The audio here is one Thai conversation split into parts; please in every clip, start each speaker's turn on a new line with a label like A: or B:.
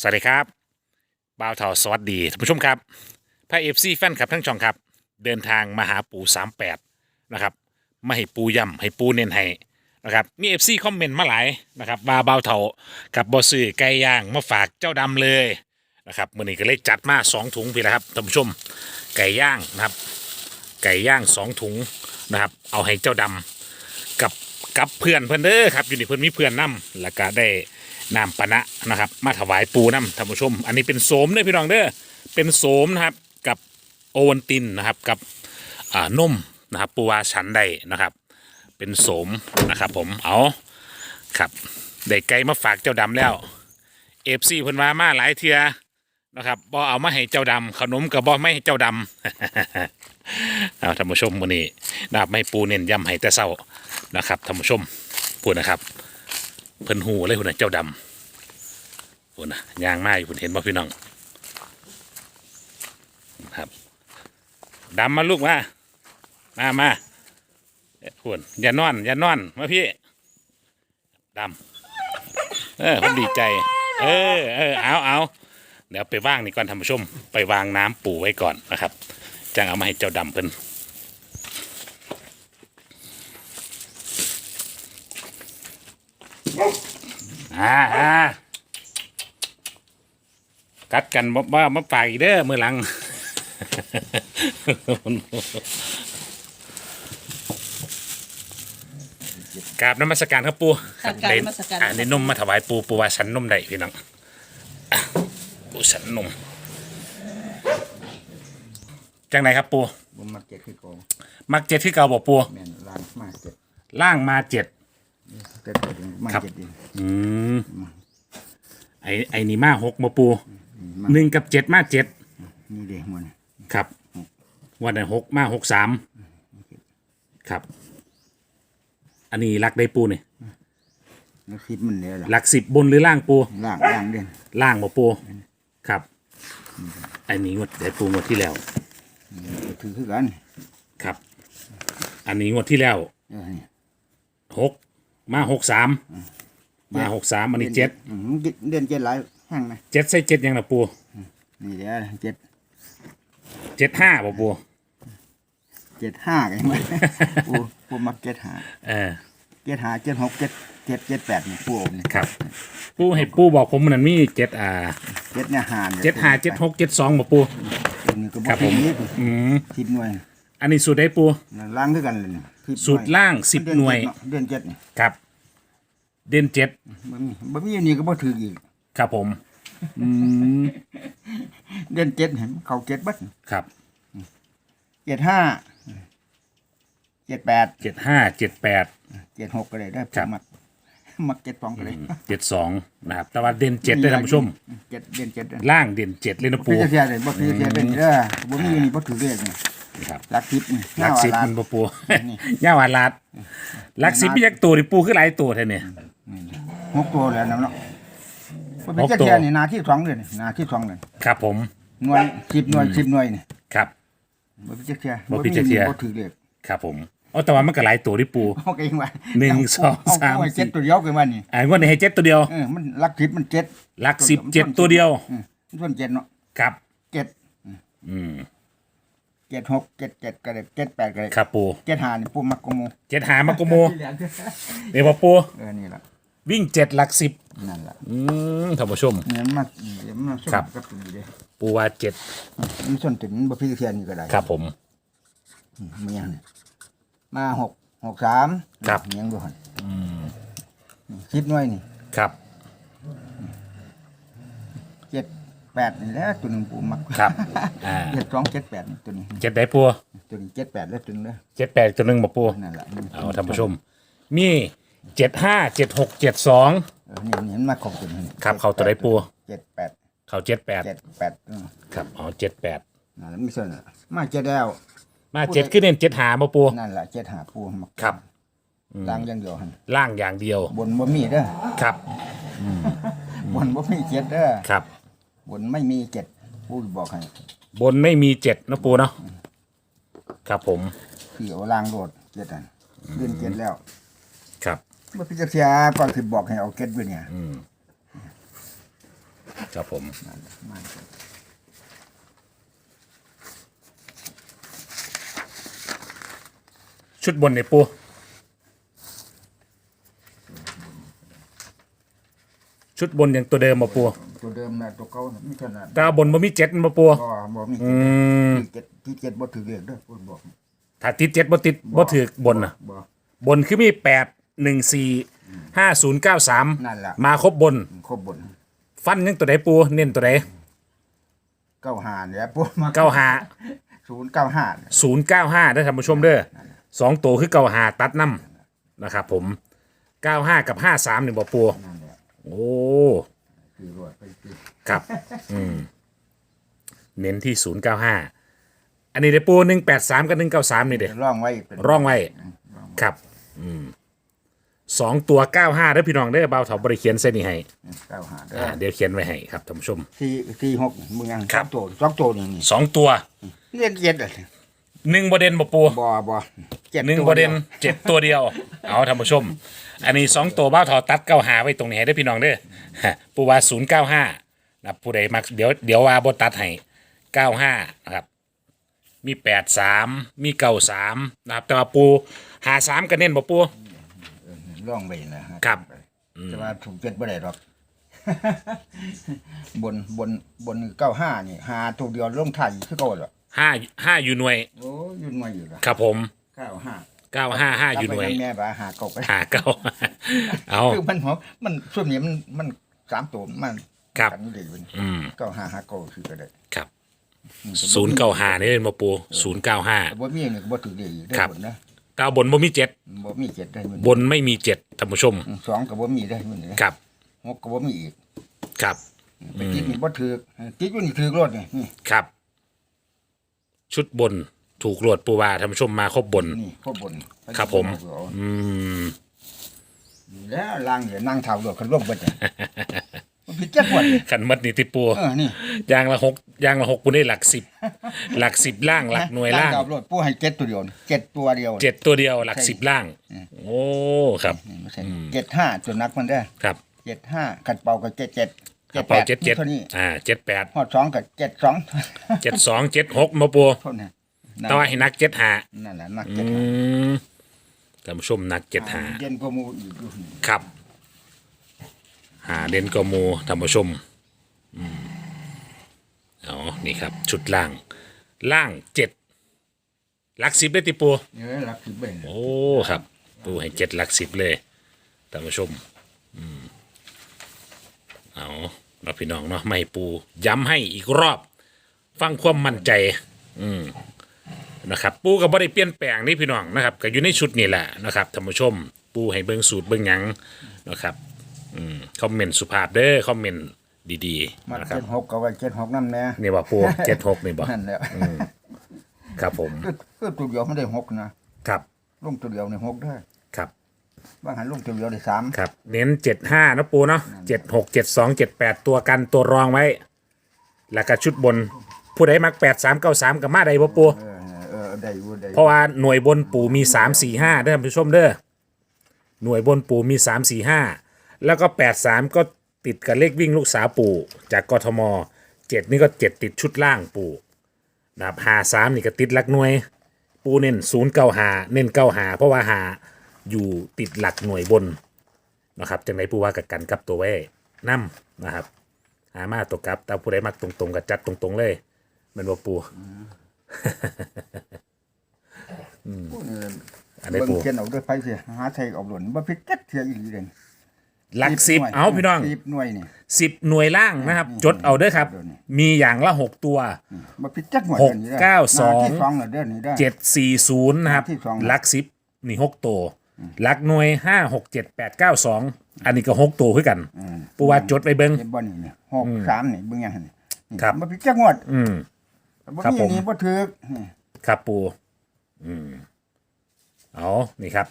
A: สวัสดีครับบ่าวเทาสวัสดีท่านผู้ชมครับพระเอฟซีแฟนคลับทั้งช่องครับ เดินทางมาหาปู่38นะครับมาให้ปูย่ำให้ปูเน้นให้นะครับมีเอฟซีคอมเมนต์มาหลายนะครับว่าบ่าวเทากับบอสื่อไก่ย่างมาฝากเจ้าดำเลยนะครับมื่อนี้ก็เลยจัดมาสองถุงพี่ล้วครับท่านผู้ชมไก่ย่างนะครับ ไก่ย่างสองถุงนะครับ เอาให้เจ้าดำกับกับเพื่อนเพื่อนเด้อครับอยู่นี่เพื่อนมีเพื่อนนํแล้วก็ได้ น้ำปะนะนะครับ มาถวายปูน้ำท่านผู้ชม อันนี้เป็นโสมเด้อพี่น้องเด้อเป็นโสมนะครับกับโอวันตินนะครับกับอ่านมนะครับปูวาฉันได้นะครับ เป็นโสมนะครับผมเอาครับได้ไก่มาฝากเจ้าดำแล้วเอฟซีเพิ่นมามาหลายเทือนะครับบ่เอามาให้เจ้าดำขนมกับบ่ไม่ให้เจ้าดำเอาท่านผู้ชมวันนี้นะครับไม่ปูเน้นย้ำให้แต่เศร้านะครับท่านผู้ชมพูดนะครับ เพิ่นหูเลยคุณนะเจ้าดำพูดนะยางไม้คุณเห็นบ่พี่น้องครับดำมาลูกมามามาเอ้ยพูดอย่านอน อย่านอนมาพี่ดำเออผมดีใจ เออเออเอาเอาเดี๋ยวไปว่างนี่ก่อนท่านผู้ชม ไปวางน้ำปูไว้ก่อนนะครับจังเอามาให้เจ้าดำเพิ่น อ่าอ่ากัดกันบ่ว่ามาฝากอีกเด้อมือหลังกราบน้ำมัสการครับปู
B: ค่ะกราบนมัสการ
A: อ่าในนมมาถวายปูปูว่าฉันนมได้พี่น้องอะปูฉันนมจังไหนครับปู
C: บ่มักเจ็ดคือโกง
A: มักเจ็ดที่เก่าบอกปู
C: แม่นล้างมาเจ็ด
A: ล่างมาเจ็ด
C: เจ็ดตัวเอง มา
A: ครับ
C: เจ็ดเอง
A: อืมไอไอนี่มาหกมาปูหนึ่งกับเจ็ดมาเจ็ด
C: นี่เด็กมัน
A: ครับ วันไหนหกมาหกสามครับ อันนี้รักได้ปูเนี่ย
C: แล้วคิดมันเนี่ยล่ะ
A: รักสิบบนหรือล่างปู
C: ล้างล้างเด่น
A: ล่างมาปูครับอันนี้งวดได้ปูงวดที่แล้ว
C: ถือคือกัน
A: ครับ อันนี้งวดที่แล้ว
C: เออนี่
A: หก มาหกสามมาหกสามอันนี้เจ็ด
C: อืมเด่นเจ็ดหลายแห้งไหม
A: เจ็ดใส่เจ็ดยังนะปู
C: นี่เดี๋ยวเจ็ด
A: เจ็ดห้าบ่ปู
C: เจ็ดห้ากันไหมปูปูมักเจ็ดห้า
A: เออ
C: เจ็ดห้าเจ็ดหกเจ็ดเจ็ดเจ็ดแปดนี่ปูโอมนี่
A: ครับ ปูให้ปูบอกผมมันมีเจ็ดอ่า
C: เจ็ดเนี่ยหาน
A: เจ็ดห้าเจ็ดหกเจ็ดสองบ่ปู
C: นี่ก็
A: ครับผม
C: นี่
A: อืม
C: สิบหน่วย
A: อันนี้สูตรได้ปู
C: ล้างคือกันเลยนี่สิบ
A: สูตรล่างสิบหน่วย
C: เด่นเจ็ดนี่
A: ครับ เด่นเจ็ด
C: บ่มีบ่มีอันนี้ก็บ่ถืออีก
A: ครับผมอืม
C: เด่นเจ็ดเห็นเขาเจ็ดเบัด
A: ครับ
C: เจ็ดห้าเจ็ดแปด
A: เจ็ดห้าเจ็ดแปด
C: เจ็ดหกก็เลยได้
A: ครับ
C: มักมักเจ็ดสองก็เลย
A: เจ็ดสองนะครับ แต่ว่าเด่นเจ็ดได้ท่านผู้ชม
C: เจ็ดเด่นเจ็ด
A: ล่างเด่นเจ็ดเลยนะ
C: ปู
A: ปู
C: เสียเลยบ่คือเสียเป็นเด้อบ่มีนี่บ่ถือเลขนี่
A: ครับ
C: หลักทิพย์นี่
A: ลักสิบ
C: หน้า
A: มัน
C: ว่า
A: บ่ปู
C: นี่
A: ย่าวาลาดลักสิบมีจักตัวดิปูคือหลายตัวแท้เนี่ย
C: หกตัวแล้วนะเนาะบ่เป็น
A: หก
C: จัก
A: ตัว
C: เทียนี่นาที่สองเลยนี่นาที่สองเลย
A: ครับผม
C: หน่วยสิบหน่วยสิบหน่วยนี่
A: ครับ
C: บ่เป็นจักเทีย
A: บ่เป็นจักเที่ย
C: บ่ถือเลข
A: ครับผมเอาแต่ว่ามันก็หลายตัวดิปู
C: เอาเองว่า
A: หนึ่งสองสาม
C: เอเอ
A: สี่
C: เจ็ดตัวเดียวกันว่านี่
A: อ่างวดนี้ให้เจ็ดตัวเดียว
C: เออมันหลักทิพย์มันเจ็ด
A: ลักสิบเจ็ดตัวเดียว
C: อืมส่วนเจ็ดเนาะ
A: ครับ
C: เจ็ด
A: อืม
C: เจ็ดหกเจ็ดเจ็ดก็ได้เจ็ดแปดก็ได้
A: ครับปู
C: เจ็ดห้านี่ปูมักกว่าหมู
A: เจ็ดหามาโกโมเดี๋ยวบ่ปู
C: เออนี่ล่ะ
A: วิ่งเจ็ดหลักสิบ
C: นั่นล่ะ
A: อืมท่านผู้ชม
C: เนี่ยมันมาเดี๋ยวมันมาส่ง
A: ครับ
C: กับตัวนี้เด้
A: ปูว่าเจ็ด
C: มันส่วนถึงบ่พี่เทียนนี่ก็ได้
A: ครับผม
C: มันยังเนี่ยมาหกหกสาม
A: ครับ
C: ยังบ่หันคิดหน่อยนี่
A: ครับ
C: เจ็ด แปดนี่แหล้วตัวหนึ่งปูมัก
A: ครับอ่า
C: เจ็ดสองเจ็ดแปดนี่ตัวนี้
A: เจ็ดได้ปู
C: ตัวนี้เจ็ดแปดแล้วตัวนึงเด้อ
A: เจ็ดแปดตัวหนึ่งบ่ปู
C: นั่นแหละ
A: เอาท่านผู้ชม มีเจ็ดห้าเจ็ดหกเจ็ดสอง
C: เออนี่นี่มันมาของตัวนี้
A: ครับเขาตัวได้ปู
C: เจ็ดแปด
A: เขาเจ็ดแปด
C: เจ็ดแปดเออ
A: ครับเอาเจ็ดแปด
C: นั่นแหละไม่ส่วนน่ะมาเจ็ดแล้ว
A: มาเจ็ดขึ้นเน้นเจ็ดหาบ่ปู
C: นั่นแหละเจ็ดหาปูมัก
A: ครับ
C: ล้างอย่างเดียวหัน
A: ล่างอย่างเดียว
C: บนบ่มีเด้อ
A: ครับ
C: บนบ่มีเจ็ดเด้อ
A: ครับ
C: บนไม่มีเจ็ดปูบอกให้
A: บนไม่มีเจ็ดนะปูเนาะครับผม
C: ที่เอาล้างโลดเจ็ดอันเดือนเจ็ดแล้ว
A: ครับ
C: เมื่อพิจารณาก่อนสิบอกให้เอาเก็ตด้วยเนี่ย
A: ครับผม
C: นั่นแหละมัน
A: ชุดบนในปู ชุดบนยังตัวเดิมมาปู
C: ตัวเดิมนะตัวเก่าน่ะมีขนาด
A: แต่ว่าบนบ่มีเจ็ดมาปู
C: บ่บ่มี
A: อืม
C: ที่เจ็ดที่เจ็ดบ่ถือเลขเด้อพูดบอก
A: ถ้าติดเจ็ดบ่ติดบ่ถือบนน่ะ
C: บ่
A: บนคือมีแปดหนึ่งสี่ห้าศูนย์เก้าสาม
C: นั่นล่ะ
A: มาครบบน
C: ครบบน
A: ฟันยังตัวไหนปูเน้นตัวไหน
C: เก้าห้าเนี่ยพูดมา
A: เก้าหา
C: ศูนย์เก้าห้า
A: ศูนย์เก้าห้าได้ท่านผู้ชมเด้อสองตัวคือเก้าหาตัดน้ำนะครับผมเก้าห้ากับห้าสามหนึ่งบ่ปู
C: นั่นแหละ
A: โอ้
C: คือรวดไปคือ
A: ครับ อืม เน้นที่ศูนย์เก้าห้าอันนี้เดี๋ยวปูหนึ่งแปดสามกับหนึ่งเก้าสามนี่เด้อ
C: ร่องไว้เป็น
A: ร่องไว้ ครับ อืมสองตัวเก้าห้าเด้อพี่น้องเด้อเบาเถาบริเขียนเส้นนี้ให้
C: เก้าห้าเด้
A: อ่า
C: อ
A: เดี๋ยวเขียนไว้ให้ครับท่านผู้ชม
C: สี่สี่หกมึงยัง
A: ครับ
C: สองตัวสองตัวนี่นี่
A: สองตัว
C: เรียนเจ็ดเลย
A: หนึ่งประเด็นบ่ปู
C: บ่บ่ เจ็ด
A: หนึ่ง
C: ตัว
A: ประเด็น
C: ดียว
A: เจ็ดตัวเดียว เอาท่านผู้ชม อันนี้สองตัวเบ้าเถาตัดเก้าหาไว้ตรงนี้ให้ได้อพี่น้องเด้อฮะปูว่าศูนย์เก้าห้านะผู้ใดมักเดี๋ยวเดี๋ยวว่าบตัดให้เก้าห้านะครับ มีแปดสามมีเก้าสามนะครับ แต่ว่าปูหาสามก็เน้นบ่ปู
C: ร่องไว้นะครับแต่ว่าถูกเจ็ดบ่ได้หรอก บนบนบนเก้าห้านี่หาตัวเดียวลงไทายคือเก่าหรอ
A: ห้าห้าอยู่หน่วย
C: โอ้ยุ่นมาอยู่ละ
A: ครับผม
C: เก้าห้า
A: เก้าห้าห้าอยู่หน่วย
C: จำไปแม่บ่าหาเก่าไป
A: หาเก้าเอา
C: คือมันหัวมันส่วนนี้มันมันสามตัวมัน
A: ครับ
C: กันได้อยู่นี่
A: อืม
C: เก้าห้าหาเก่าคือก็ได้
A: ครับศูนย์เก้าห้านี่เล่นมาปูศูนย์เก้าห้า
C: แต่บ่มีนี่ก็บ่ถือได้ได้
A: ครับ
C: ผลนะ
A: เก้าบนบ่มีเจ็ด
C: บ่มีเจ็ดได้มัน
A: บนไม่มีเจ็ดท่านผู้ชม
C: สองก็บ่มีได้มันนี่
A: ครับ
C: หกก็บ่มีอีก
A: ครับ
C: ไปติดนี่บ่ถือติดอยู่นี่ถือรถนี่นี่
A: ครับ ชุดบน ถูกโหลดปูวาท่านผู้ชมมาครบบน
C: นี่ครบบน
A: ครับผม อืม
C: แล้วล่างเนี่ยนั่งเท้ารถคันร่มเบิดเนี่ยมันผิดจักหมดเลย
A: ขันมัดนี่ติปู
C: เออนี่
A: ยางละหกยางละหกปูได้หลักสิบ หลักสิบล่างหลักหน่วยล่าง
C: งเท้ารถปูให้เจ็ดตัวเดียวนี่เจ็ดตัวเดียว
A: เจ็ดตัวเดียวหลักสิบล่าง โอ้ครับ
C: นี่ไม่ใช่เจ็ดห้าตัวนักมันได้อ
A: ครับ
C: เจ็ดห้าขัดเป่ากับเจ็ดเจ็ด
A: กระเป๋าเจ็ดเจ็ด
C: เท่านี้
A: อ่าเจ็ดแปด
C: ฮอดสองกับเจ็ดสอง
A: เจ็ดสองเจ็ดหกมาปู
C: เท่านั้น
A: แต่ว่าให้นักเจ็ดหา
C: นั่นแหละนัก
A: อื
C: เจ็ดห้าม
A: ท่านผู้ชมนักเจ็ดหา
C: เย็นกว่าหมูอีกอยู่นี่
A: ครับหาเด่นกว่าหมูท่านผู้ชมอืมเอานี่ครับ ชุดล่าง ล่างเจ็ดหลักสิบเลยติปู
C: เออรักสิบเบ้น
A: โอ้ครับ ปูให้เจ็ดหลักสิบเลยท่านผู้ชมอืมเอาเราพี่น้องเนาะไม่ให้ปูย้ำให้อีกรอบ ฟังความมั่นใจ อืม นะครับปูก็บ่ได้เปลี่ยนแปลงนี่พี่น้องนะครับก็อยู่ในชุดนี่แหละนะครับท่านผู้ชม ปูให้เบิ่งสูตรเบิ่งหยังนะครับอืมคอมเมนต์สุภาพเด้อคอมเมนต์ดี
C: มา
A: ๆนะครั
C: เจ็
A: บ
C: ดหกก็ไว้เจ็ดหกนั่นแน่
A: นี่บ่ปูเจ็ดหกนี่บ่
C: นั่นแหละ
A: ครับผม
C: คือคือตัวเดียวไม่ได้หกนะครับลงตัวเดียวในหกได้
A: ครับ
C: บางหันลงตัวเดียวได้สาม
A: ครับเน้นเจ็ดห้านะปูเนาะเจ็ดหกเจ็ดสองเจ็ดแปดตัวกันตัวรองไว้ แล้วก็ชุดบนผู้ใดมักแปดสามเก้าสามกับมาใดบ่ปู
C: เออเออ ได้อยู่ได้อยู่
A: เพราะว่าหน่วยบนปูมีสามสี่ห้าเด้อท่านผู้ชมเด้อหน่วยบนปูมีสามสี่ห้าแล้วก็แปดสามก็ติดกับเลขวิ่งลูกสาวปู่ จากกทมเจ็ดนี่ก็เจ็ดติดชุดล่างปู่นะครับหาสามนี่ก็ติดหลักหน่วย ปูเน้นศูนย์เก้าหาเน้นเก้าหาเพราะว่าหาอยู่ติดหลักหน่วยบนนะครับจังไรปูว่ากับกันกับตัวไว้นํนะครับ หามาตัวกลับแต่ผู้ใดมักตรงๆกับจัดตรงๆเลยแมันว่าปู
C: พูดเออ
A: อันใด
C: เบิ่ง
A: ปู
C: เขียนเอาด้วยไผสิหาใส่เอาหล่นบ่ผิดจักเทียอีหลีเด่น
A: หลักสิบเอาพี่น้อง
C: สิบหน่วยนี่
A: สิบหน่วยล่างนะครับ จดเอาเด้อครับ
C: เดี๋ยวนี้
A: มีอย่างละหกตัว
C: บ่ผิดจักหน่วย
A: หก
C: ดี๋ยวนี้ด้
A: เก้าสอง
C: หน้ที่สองน่ะเด้อนี่ได้อ
A: เจ็ดสี่ศูนย์นะครับ
C: ที่สอง
A: หลักสิบนี่หกตัวหลักหน่วยห้าหกเจ็ดแปดเก้าสองอันนี้ก็หกตัวคือกัน
C: อืม
A: ปูว่าจดไปเบิ้ง
C: เห็นบ่นี่เนี่ยหกสามนี่เบิ่งยังหั่นนี่นี่
A: ครับ
C: บ่ผิดจักงวด
A: อืม
C: บ่
A: ครับ
C: มี
A: ผม
C: นี่บ่ถูกนี่
A: ครับปู อืมเอานี่ครับ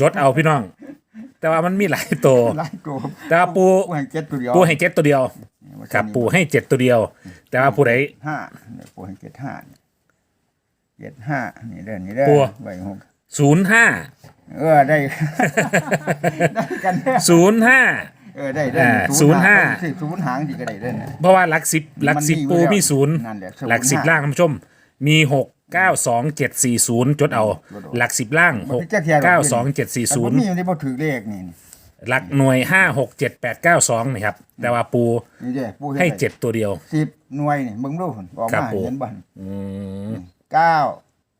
A: จดเอาพี่น้อง แต่ว่ามันมีหลายตัว
C: หลายตัว
A: แต่ว่าปู
C: ปูให้เจ็ดตัวเดียว
A: ปูให้เจ็ดตัวเดียว ครับ ปูให้เจ็ดตัวเดียว แต่ว่าผู้ใด
C: ห้าเนี่ยปูให้เจ็ดห้านี่เจ็ดห้านี่เด้อนี่เด้อ
A: ปู
C: ไว้หก
A: ศูนย์ห้า
C: เออได้ ได้กันแน่
A: ศูนย์ห้า
C: เออได้ได้
A: อ่าศูนย์ห้า
C: สิศูนย์หางดีก็ได้เด้อนะ
A: เพราะว่าหลักสิบหลักสิบ
C: มันมีอยู่
A: ปู
C: แล้ว
A: มีศูนย์
C: นั่นแหละ
A: หลักสิบ
C: 05
A: ล่างท่านผู้ชม มีหก เก้าสองเจ็ดสี่ศูนย์จดเอา หลักสิบล่างหกเก้าสองเจ็ดสี่ศูนย์
C: มีอยู่ในบ่ถือเลขนี่
A: หลักหน่วยห้าหกเจ็ดแปดเก้าสองนี่ครับ แต่ว่าปู
C: นี่เด้ปู
A: ให้
C: ไว้
A: เจ็ดตัวเดียว
C: สิบหน่วยนี่เบิ่งดูพุ่นออก
A: ครับ
C: มา
A: ผม
C: เห็นบ่หั่น
A: อืม
C: เก้า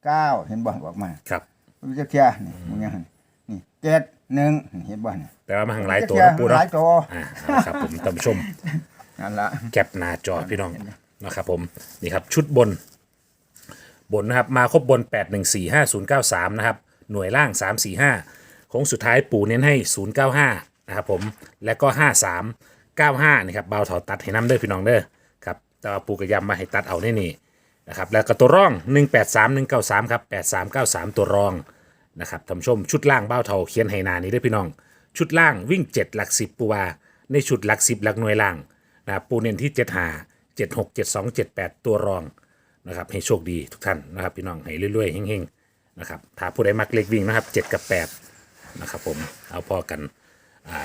C: เก้าเห็นบ่หั่นออกมา
A: ครับ
C: มันจะเทียนี่มึงยังหั่นนี่เจ็ดหนึ่งเห็นบ่หั่น
A: แต่ว่ามาทางหลายตัว
C: จะ
A: นะ
C: เที
A: ปู
C: ห
A: เนาะ
C: ลายตัว
A: อ่าเอาครับผมท่านผู้ชม
C: นั่นละ
A: แคปหน้าจอพี่น้องนะครับผมนี่ครับชุดบน บนนะครับมาครบบน 8 1 4 5 0 9 3 นะครับ หน่วยล่าง 3 4 5โค้งสุดท้ายปูเน้นให้ 095 นะครับผม และก็ 53 95นี่ครับเบาเถาตัดให้น้ำเด้อพี่น้องเด้อครับแต่ว่าปูกระยำมาให้ตัดเอาแน่นี่นะครับแล้วก็ตัวร่อง 183 193 ครับ 8393 ตัวรองนะครับท่านชมชุดล่างเบ้าเถาเขียนให้หนานี้ด้อพี่น้อง ชุดล่างวิ่ง 7 หลัก 10 ปูวาในชุดหลัก 10 หลักหน่วยล่างนะปูเน้นที่ 7 หา 7 6 7 2 7 8 ตัวรอง นะครับให้โชคดีทุกท่านนะครับพี่น้องให้เรื่อยๆเฮงๆนะครับถ้าผู้ใดมักเล็กวิ่งนะครับเจ็ดกับแปดนะครับผมเอาพอกัน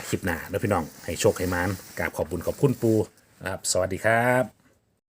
A: คลิปหน้าแล้วพี่น้องให้โชคให้มานกราบขอบคุณขอบคุณปูนะครับสวัสดีครับ